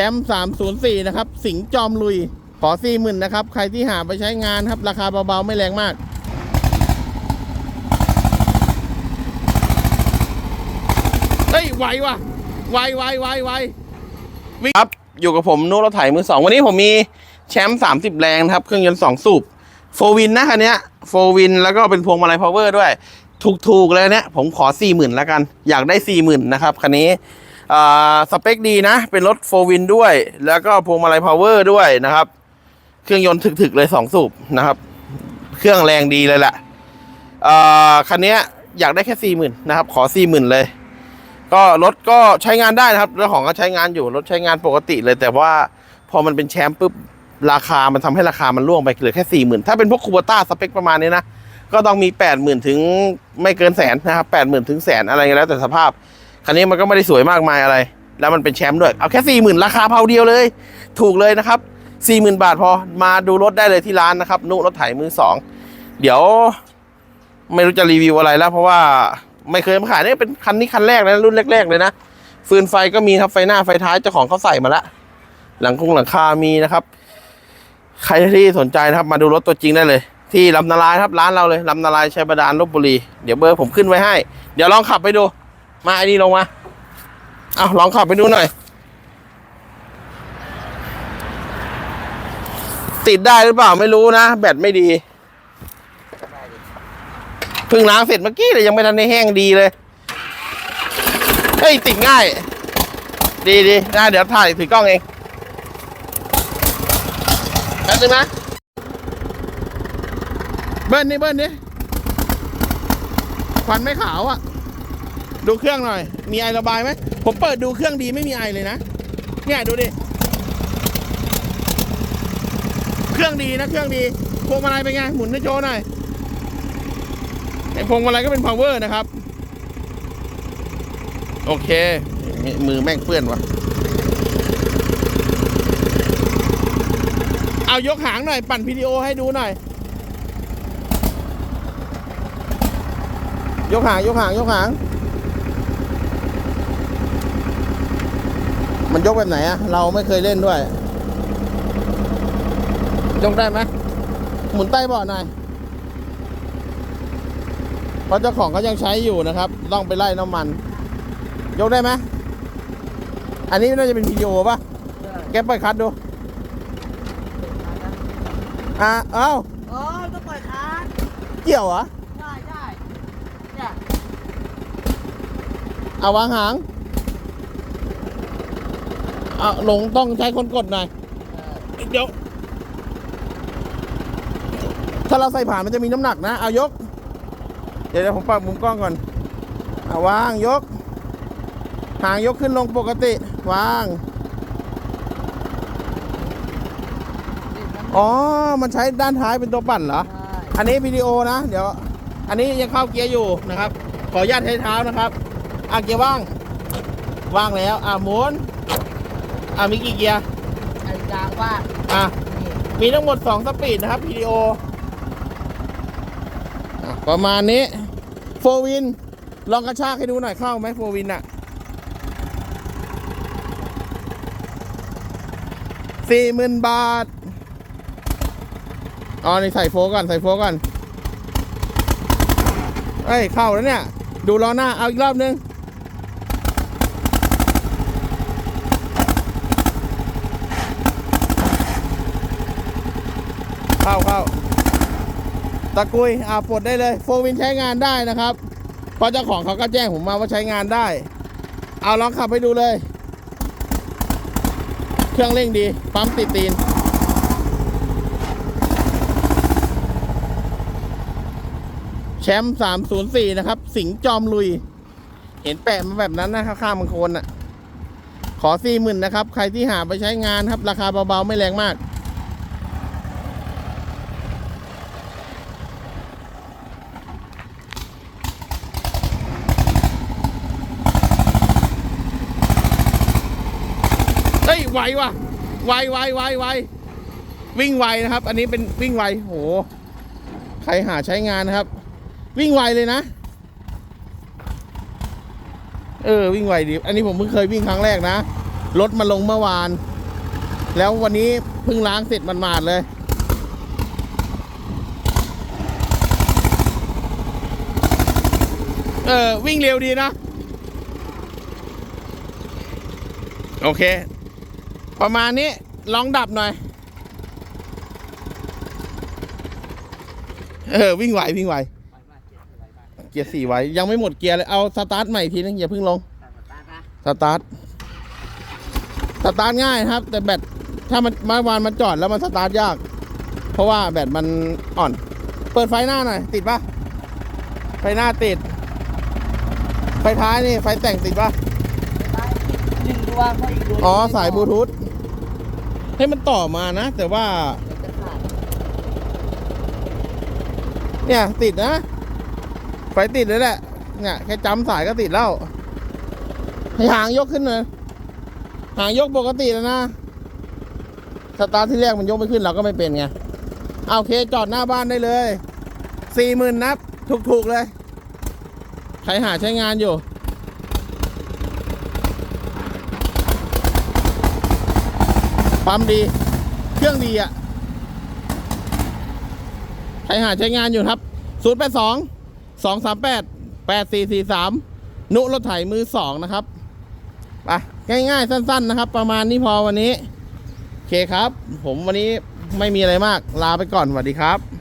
ชมป์304 นะครับ สิงจอมลุย ขอ40,000นนะครับ ใครที่หาไปใช้งานครับ ราคาเบาๆ ไม่แรงมาก เฮ้ย ไวว่ะ ไวไวไวไวครับ อยู่กับผมนุรถไถมือสอง วันนี้ผมมีแชมป์30 แรงครับ เครื่องยนต์2สูบโฟวินนะคันนี้โฟวินแล้วก็เป็นพวงมาลัยพาวเวอร์ด้วย ถูกๆเลยเนี้ยผมขอ40,000แล้วกัน อยากได้40,000นนะครับคันนี้ สเปคดีนะ เป็นรถโฟวินด้วย แล้วก็พวงมาลัยพาวเวอร์ด้วยนะครับ เครื่องยนต์ถึกๆเลย2สูบนะครับ เครื่องแรงดีเลยแหละอ่าคันนี้อยากได้แค่ 40,000นะครับ ขอ 40,000 เลย ก็รถก็ใช้งานได้นะครับเรื่องของก็ใช้งานอยู่รถใช้งานปกติเลย แต่ว่าพอมันเป็นแชมป์ปุ๊บราคามันทำให้ราคามันร่วงไปเหลือแค่สี่หมื่นถ้าเป็นพวกคูโบต้าสเปคประมาณนี้นะ ก็ต้องมีแปดหมื่นถึงไม่เกินแสนนะครับแปดหมื่นถึงแสนอะไรแล้วแต่สภาพ คันนี้มันก็ไม่ได้สวยมากมายอะไร แล้วมันเป็นแชมป์ด้วย เอาแค่สี่หมื่นราคาเท่าเดียวเลย ถูกเลยนะครับสี่หมื่นบาทพอมาดูรถได้เลยที่ร้านนะครับ นุรถไถมือสองเดี๋ยว ไม่รู้จะรีวิวอะไรแล้ว เพราะว่าไม่เคยมาขายเนี่ยเป็นคันนี้คันแรกนะรุ่นแรกๆเลยนะฟืนไฟก็มีครับไฟหน้าไฟท้ายเจ้าของเขาใส่มาแล้วหลังคงหลังคามีนะครับ ใครที่สนใจนะครับ มาดูรถตัวจริงได้เลย ที่ลำนาลายครับร้านเราเลยลำนาลายชัยบาดาลลบบุรี เดี๋ยวเบอร์ผมขึ้นไว้ให้ เดี๋ยวลองขับไปดู มาไอ้นี่ลงมา เอาลองขับไปดูหน่อย ติดได้หรือเปล่าไม่รู้นะ แบตไม่ดีเพิ่งล้างเสร็จเมื่อกี้เลยยังไม่ทันได้แห้งดีเลย เฮ้ย ติดง่าย ดีดีนะเดี๋ยวถ่ายถือกล้องเองแป๊บนึงนะเบิ้ลนี่เบิ้ลนี่ควันไม่ขาวอะ่ะ ดูเครื่องหน่อย มีไอระบายไหม ผมเปิดดูเครื่องดีไม่มีไอเลยนะ เนี่ยดูดิ เครื่องดีนะเครื่องดี พวงมาลัยเป็นไง หมุนให้โชว์หน่อยไอพวงมาลัยก็เป็น power นะครับ โอเคมมือแม่งเปื้อนวะเอายกหางหน่อย ปั่นวิดีโอให้ดูหน่อย ยกหาง ยกหาง ยกหาง มันยกแบบไหนอะเราไม่เคยเล่นด้วย ยกได้ไหมหมุนใต้เบาะหน่อยเพราะเจ้าของเขายังใช้อยู่นะครับ ต้องไปไล่น้ำมัน ยกได้ไหมอันนี้น่าจะเป็นวิดีโอป่ะแกเปิดคัดดู อะเอ้าโอ้ยต้องปล่อยคันเกี่ยวเหรอได้ได้เนี่ยเอาวางหางเอาหลงต้องใช้คนกดหน่อยเดี๋ยว ถ้าเราใส่ผ่านมันจะมีน้ำหนักนะ เอายก เดี๋ยวเดี๋ยวผมปรับมุมกล้องก่อนเอาวางยก หางยกขึ้นลงปกติ วาง อ๋อ มันใช้ด้านท้ายเป็นตัวปั่นเหรอ อันนี้วิดีโอนะ เดี๋ยว อันนี้ยังเข้าเกียร์อยู่นะครับ ขออนุญาตใช้เท้านะครับ อะเกียร์ว่าง ว่างแล้ว อะหมุน อะมีกี่เกียร์ไอ้กลางว่าอะนี่มีทั้งหมด 2 สปีดนะครับวิดีโออะประมาณนี้โฟวิน ลองกระชากให้ดูหน่อยเข้าไหมโฟวินอะสี่หมื่นบาทอ๋อนี่ใส่โฟก่อน ใส่โฟก่อนเอ้ย เข้าแล้วเนี่ย ดูล้อหน้า เอาอีกรอบนึง เข้าเข้า ตะกุยอ่าปลดได้เลยโฟวินใช้งานได้นะครับเพราะเจ้าของเขาก็แจ้งผมมาว่าใช้งานได้ เอาลองขับไปดูเลย เครื่องเร่งดี ปั๊มติดตีน แชมป์304 นะครับ สิงจอมลุย เห็นแปะมาแบบนั้นนะข้างๆบางคนอะ ขอ40,000นะครับ ใครที่หาไปใช้งานครับ ราคาเบาๆ ไม่แรงมาก ไวว่ะ ไวไวไวไววิ่งไวนะครับ อันนี้เป็นวิ่งไวโห ใครหาใช้งานนะครับ วิ่งไวเลยนะ เออ วิ่งไวดี อันนี้ผมเพิ่งเคยวิ่งครั้งแรกนะ รถมาลงเมื่อวาน แล้ววันนี้เพิ่งล้างเสร็จมันมาดๆเลยเออวิ่งเร็วดีนะ โอเค ประมาณนี้ลองดับหน่อย เออ วิ่งไหววิ่งไหว เกียร์สี่ไว้ ยังไม่หมดเกียร์เลย เอาสตาร์ทใหม่อีกทีนึงอย่าเพิ่งลง สตาร์ท สตาร์ทง่ายครับ แต่แบตถ้ามันเมื่อวานมันจอดแล้วมันสตาร์ทยาก เพราะว่าแบตมันอ่อน เปิดไฟหน้าหน่อย ติดปะไฟหน้าติด ไฟท้ายนี่ไฟแต่งติดปะหนึ่งดวงก็อีกดวงอ๋อสายบลูทูธ ให้มันต่อมานะ แต่ว่า เนี่ย ติดนะ ไฟติดเลยแหละ เนี่ยแค่จำสายก็ติดแล้วให้หางยกขึ้นหน่อยหางยกปกติแล้วนะ สตาร์ทที่แรกมันยกไม่ขึ้นเราก็ไม่เป็นไงเอาเคจอดหน้าบ้านได้เลยสี่หมื่นนับ ถูกๆเลย ใครหาใช้งานอยู่ ปั๊มดี เครื่องดีอะใครหาใช้งานอยู่ครับ 0 8 2 2 3 8 8 4 4 3 นุรถไถมือสองนะครับไปง่ายๆ สั้น ๆ นะครับ ประมาณนี้พอวันนี้ โอเคครับ ผมวันนี้ไม่มีอะไรมาก ลาไปก่อนสวัสดีครับ